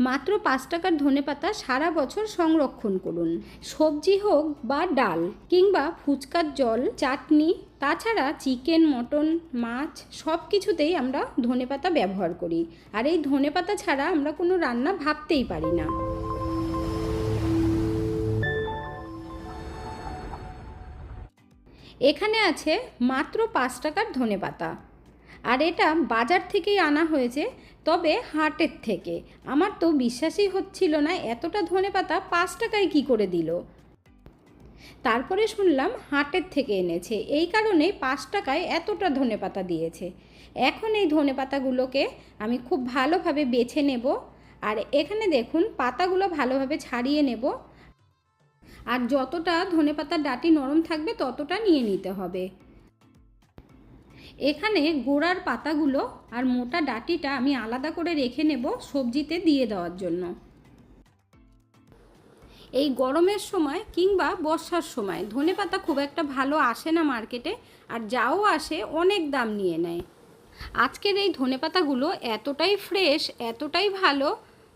মাত্র পাঁচ টাকার ধনেপাতা সারা বছর সংরক্ষণ করুন। সবজি হোক বা ডাল কিংবা ফুচকার জল, চাটনি, তাছাড়া চিকেন, মটন, মাছ সব কিছুতেই আমরা ধনেপাতা ব্যবহার করি। আর এই ধনেপাতা ছাড়া আমরা কোনো রান্না ভাবতেই পারি না। এখানে আছে মাত্র পাঁচ টাকার ধনেপাতা। আর এটা বাজার থেকেই আনা হয়েছে, তবে হাটের থেকে। আমার তো বিশ্বাসই হচ্ছিল না এতটা ধনেপাতা পাঁচ টাকায় কি করে দিল। তারপরে শুনলাম হাটের থেকে এনেছে, এই কারণে পাঁচ টাকায় এতটা ধনেপাতা দিয়েছে। এখন এই ধনেপাতাগুলোকে আমি খুব ভালোভাবে বেছে নেব, আর এখানে দেখুন পাতাগুলো ভালোভাবে ছাড়িয়ে নেব। আর যতটা ধনেপাতার ডাটি নরম থাকবে ততটা নিয়ে নিতে হবে। এখানে গোড়ার পাতাগুলো আর মোটা ডাটিটা আমি আলাদা করে রেখে নেব সবজিতে দিয়ে দেওয়ার জন্য। এই গরমের সময় কিংবা বর্ষার সময় ধনেপাতা খুব একটা ভালো আসে না মার্কেটে, আর যাও আসে অনেক দাম নিয়ে নেয়। আজকের এই ধনেপাতাগুলো এতটাই ফ্রেশ, এতটাই ভালো,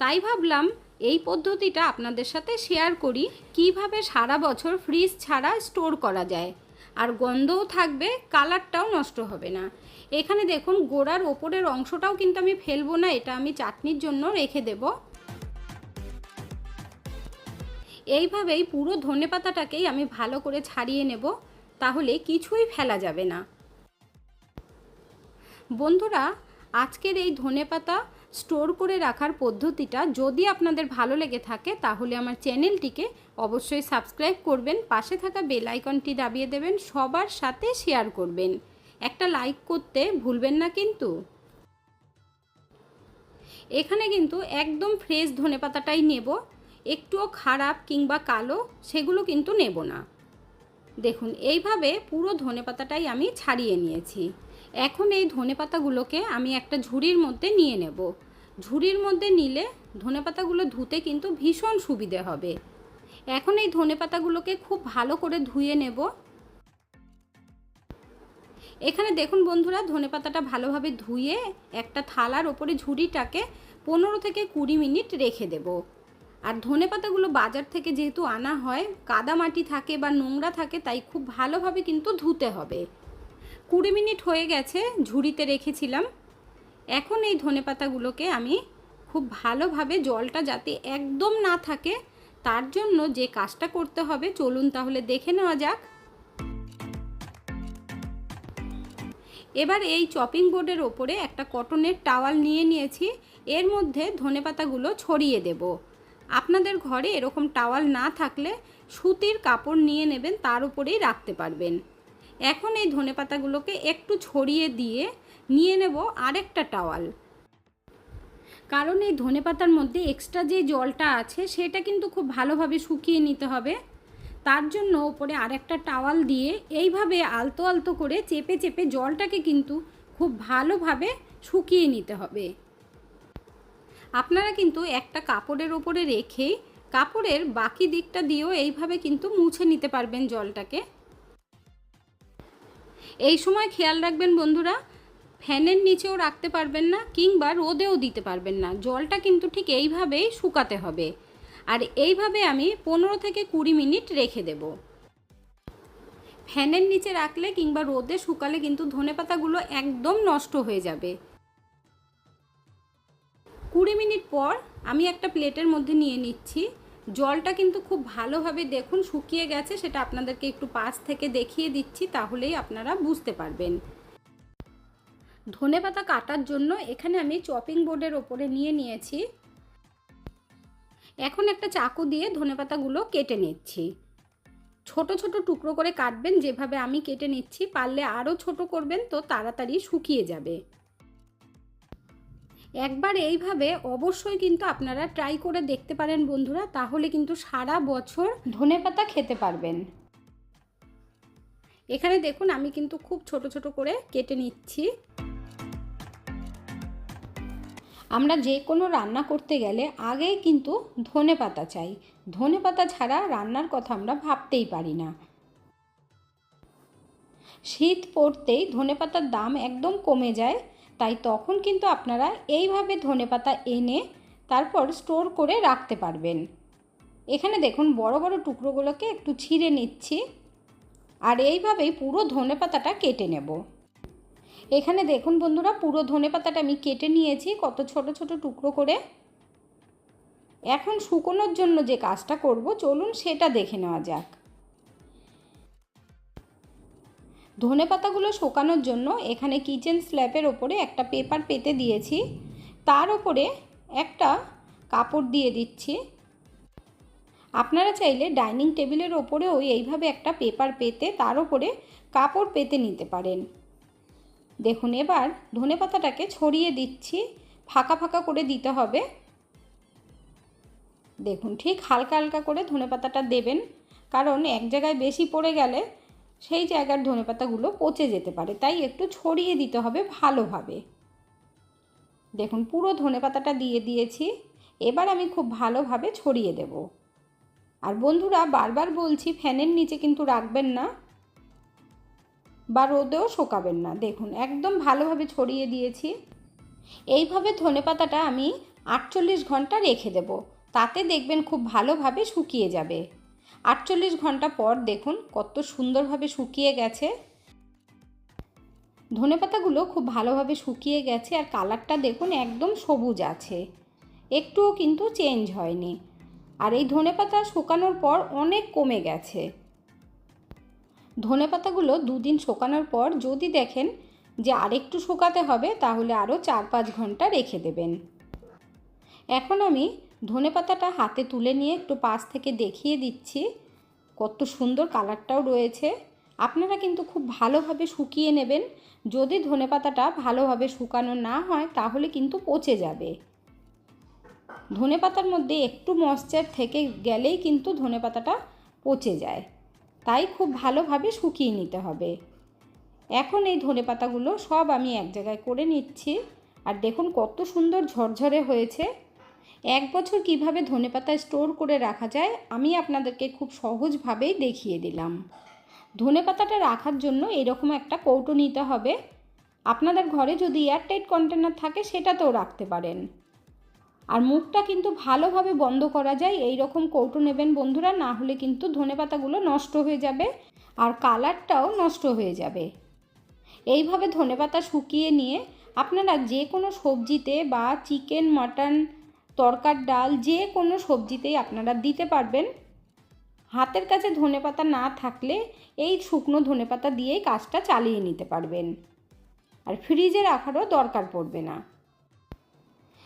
তাই ভাবলাম এই পদ্ধতিটা আপনাদের সাথে শেয়ার করি, কীভাবে সারা বছর ফ্রিজ ছাড়া স্টোর করা যায়। আর গন্ধও থাকবে, কালারটাও নষ্ট হবে না। এখানে দেখুন, গোড়ার ওপরের অংশটাও কিন্তু আমি ফেলব না, এটা আমি চাটনির জন্য রেখে দেব। এইভাবেই পুরো ধনে পাতাটাকেই আমি ভালো করে ছাড়িয়ে নেব, তাহলে কিছুই ফেলা যাবে না। বন্ধুরা, আজকের এই ধনে পাতা স্টোর করে রাখার পদ্ধতিটা যদি আপনাদের ভালো লেগে থাকে, তাহলে আমার চ্যানেলটিকে অবশ্যই সাবস্ক্রাইব করবেন, পাশে থাকা বেল আইকনটি দাবিয়ে দেবেন, সবার সাথে শেয়ার করবেন। একটা লাইক করতে ভুলবেন না কিন্তু। এখানে কিন্তু একদম ফ্রেশ ধনেপাতাটাই নেব, একটুও খারাপ কিংবা কালো সেগুলো কিন্তু নেব না। দেখুন, এইভাবে পুরো ধনেপাতাটাই আমি ছাড়িয়ে নিয়েছি। এখন এই ধনেপাতাগুলোকে আমি একটা ঝুড়ির মধ্যে নিয়ে নেব। ঝুড়ির মধ্যে নিলে ধনেপাতাগুলো ধুতে কিন্তু ভীষণ সুবিধে হবে। এখন এই ধনেপাতাগুলোকে খুব ভালো করে ধুয়ে নেব। এখানে দেখুন বন্ধুরা, ধনেপাতাটা ভালোভাবে ধুয়ে একটা থালার ওপরে ঝুড়িটাকে পনেরো থেকে কুড়ি মিনিট রেখে দেব। আর ধনে পাতাগুলো বাজার থেকে যেহেতু আনা হয়, কাদা মাটি থাকে বা নোংরা থাকে, তাই খুব ভালোভাবে কিন্তু ধুতে হবে। কুড়ি মিনিট হয়ে গেছে ঝুড়িতে রেখেছিলাম। এখন এই ধনে পাতাগুলোকে আমি খুব ভালোভাবে জলটা যাতে একদম না থাকে, তার জন্য যে কাজটা করতে হবে, চলুন তাহলে দেখে নেওয়া যাক। এবার এই চপিং বোর্ডের ওপরে একটা কটনের টাওয়াল নিয়ে নিয়েছি, এর মধ্যে ধনেপাতাগুলো ছড়িয়ে দেব। আপনাদের ঘরে এরকম টাওয়াল না থাকলে সুতির কাপড় নিয়ে নেবেন, তার উপরেই রাখতে পারবেন। এখন এই ধনেপাতাগুলোকে একটু ছড়িয়ে দিয়ে নিয়ে নেব আরেকটা টাওয়াল। কারণ এই ধনেপাতার মধ্যে এক্সট্রা যে জলটা আছে, সেটা কিন্তু খুব ভালোভাবে শুকিয়ে নিতে হবে। তার জন্য ওপরে আরেকটা টাওয়াল দিয়ে এইভাবে আলতো আলতো করে চেপে চেপে জলটাকে কিন্তু খুব ভালোভাবে শুকিয়ে নিতে হবে। আপনারা কিন্তু একটা কাপড়ের ওপরে রেখেই কাপড়ের বাকি দিকটা দিয়েও এইভাবে কিন্তু মুছে নিতে পারবেন জলটাকে। এই সময় খেয়াল রাখবেন বন্ধুরা ফ্যানের নিচেও রাখতে পারবেন না কিংবা রোদেও দিতে পারবেন না। জলটা কিন্তু ঠিক এইভাবেই শুকাতে হবে। আর এইভাবে আমি পনেরো থেকে কুড়ি মিনিট রেখে দেব। ফ্যানের নিচে রাখলে কিংবা রোদে শুকালে কিন্তু ধনেপাতাগুলো একদম নষ্ট হয়ে যাবে। কুড়ি মিনিট পর আমি একটা প্লেটের মধ্যে নিয়ে নিচ্ছি। জলটা কিন্তু খুব ভালোভাবে দেখুন শুকিয়ে গেছে, সেটা আপনাদেরকে একটু পাশ থেকে দেখিয়ে দিচ্ছি, তাহলেই আপনারা বুঝতে পারবেন। ধনে পাতা কাটার জন্য এখানে আমি চপিং বোর্ডের ওপরে নিয়ে নিয়েছি। এখন একটা চাকু দিয়ে ধনে পাতাগুলো কেটে নিচ্ছি। ছোট ছোট টুকরো করে কাটবেন, যেভাবে আমি কেটে নিচ্ছি, পারলে আরও ছোট করবেন তো তাড়াতাড়ি শুকিয়ে যাবে। একবার এইভাবে অবশ্যই কিন্তু আপনারা ট্রাই করে দেখতে পারেন বন্ধুরা, তাহলে কিন্তু সারা বছর ধনে পাতা খেতে পারবেন। এখানে দেখুন, আমি কিন্তু খুব ছোট ছোট করে কেটে নিচ্ছি। আমরা যে কোনো রান্না করতে গেলে আগেই কিন্তু ধনে পাতা চাই। ধনে পাতা ছাড়া রান্নার কথা আমরা ভাবতেই পারি না। শীত পড়তেই ধনে পাতার দাম একদম কমে যায়, তাই তখন কিন্তু আপনারা এইভাবে ধনেপাতা এনে তারপর স্টোর করে রাখতে পারবেন। এখানে দেখুন বড় বড় টুকরোগুলোকে একটু ছিঁড়ে নিচ্ছি, আর এইভাবেই পুরো ধনে পাতাটা কেটে নেব। এখানে দেখুন বন্ধুরা, পুরো ধনে পাতাটা আমি কেটে নিয়েছি কত ছোট ছোট টুকরো করে। এখন শুকোনোর জন্য যে কাজটা করব, চলুন সেটা দেখে নেওয়া যাক। ধনে পাতাগুলো শুকানোর জন্য এখানে কিচেন স্ল্যাপের ওপরে একটা পেপার পেতে দিয়েছি। তার ওপরে একটা কাপড় দিয়ে দিচ্ছি। আপনারা চাইলে ডাইনিং টেবিলের ওপরেও এইভাবে একটা পেপার পেতে তার ওপরে কাপড় পেতে নিতে পারেন। দেখুন, এবার ধনে পাতাটাকে ছড়িয়ে দিচ্ছি। ফাঁকা ফাঁকা করে দিতে হবে। দেখুন, ঠিক হালকা হালকা করে ধনে পাতাটা দেবেন। কারণ এক জায়গায় বেশি পড়ে গেলে সেই জায়গার ধনে পাতাগুলো পচে যেতে পারে। তাই একটু ছড়িয়ে দিতে হবে ভালোভাবে। দেখুন, পুরো ধনে পাতাটা দিয়ে দিয়েছি। এবার আমি খুব ভালোভাবে ছড়িয়ে দেব। আর বন্ধুরা, বারবার বলছি, ফ্যানের নিচে কিন্তু রাখবেন না। বা রোদেও শোকাবেন না। দেখুন, একদম ভালোভাবে ছড়িয়ে দিয়েছি। এইভাবে ধনে পাতাটা আমি আটচল্লিশ ঘণ্টা রেখে দেব। তাতে দেখবেন খুব ভালোভাবে শুকিয়ে যাবে। আটচল্লিশ ঘণ্টা পর দেখুন কত সুন্দরভাবে শুকিয়ে গেছে। ধনে পাতাগুলো খুব ভালোভাবে শুকিয়ে গেছে আর কালারটা দেখুন একদম সবুজ আছে। একটুও কিন্তু চেঞ্জ হয়নি। আর এই ধনে পাতা শুকানোর পর অনেক কমে গেছে। ধনে পাতাগুলো দুদিন শুকানোর পর যদি দেখেন যে আরেকটু শুকাতে হবে, তাহলে আরও চার পাঁচ ঘণ্টা রেখে দেবেন। এখন আমি ধনে পাতাটা হাতে তুলে নিয়ে একটু পাশ থেকে দেখিয়ে দিচ্ছি। কত সুন্দর কালারটাও রয়েছে। আপনারা কিন্তু খুব ভালোভাবে শুকিয়ে নেবেন। যদি ধনে পাতাটা ভালোভাবে শুকানো না হয়, তাহলে কিন্তু পচে যাবে। ধনে পাতার মধ্যে একটু ময়শ্চার থেকে গেলেই কিন্তু ধনে পাতাটা পচে যায়। তাই খুব ভালোভাবে শুকিয়ে নিতে হবে। এখন এই ধনে পাতাগুলো সব আমি এক জায়গায় করে নিচ্ছি। আর দেখুন কত সুন্দর ঝরঝরে হয়েছে। এক বছর কীভাবে ধনেপাতা স্টোর করে রাখা যায়, আমি আপনাদেরকে খুব সহজভাবেই দেখিয়ে দিলাম। ধনেপাতাটা রাখার জন্য এরকম একটা কৌটো নিতে হবে। আপনাদের ঘরে যদি এয়ারটাইট কন্টেনার থাকে, সেটাতেও রাখতে পারেন। আর মুখটা কিন্তু ভালোভাবে বন্ধ করা যায় এই রকম কৌটো নেবেন বন্ধুরা, না হলে কিন্তু ধনেপাতাগুলো নষ্ট হয়ে যাবে আর কালারটাও নষ্ট হয়ে যাবে। এইভাবে ধনেপাতা শুকিয়ে নিয়ে আপনারা যে কোনো সবজিতে বা চিকেন, মাটন, তরকার ডাল যে কোনো সবজিতেই আপনারা দিতে পারবেন। হাতের কাছে ধনেপাতা না থাকলে এই শুকনো ধনেপাতা দিয়েই কাজটা চালিয়ে নিতে পারবেন। আর ফ্রিজে রাখারও দরকার পড়বে না।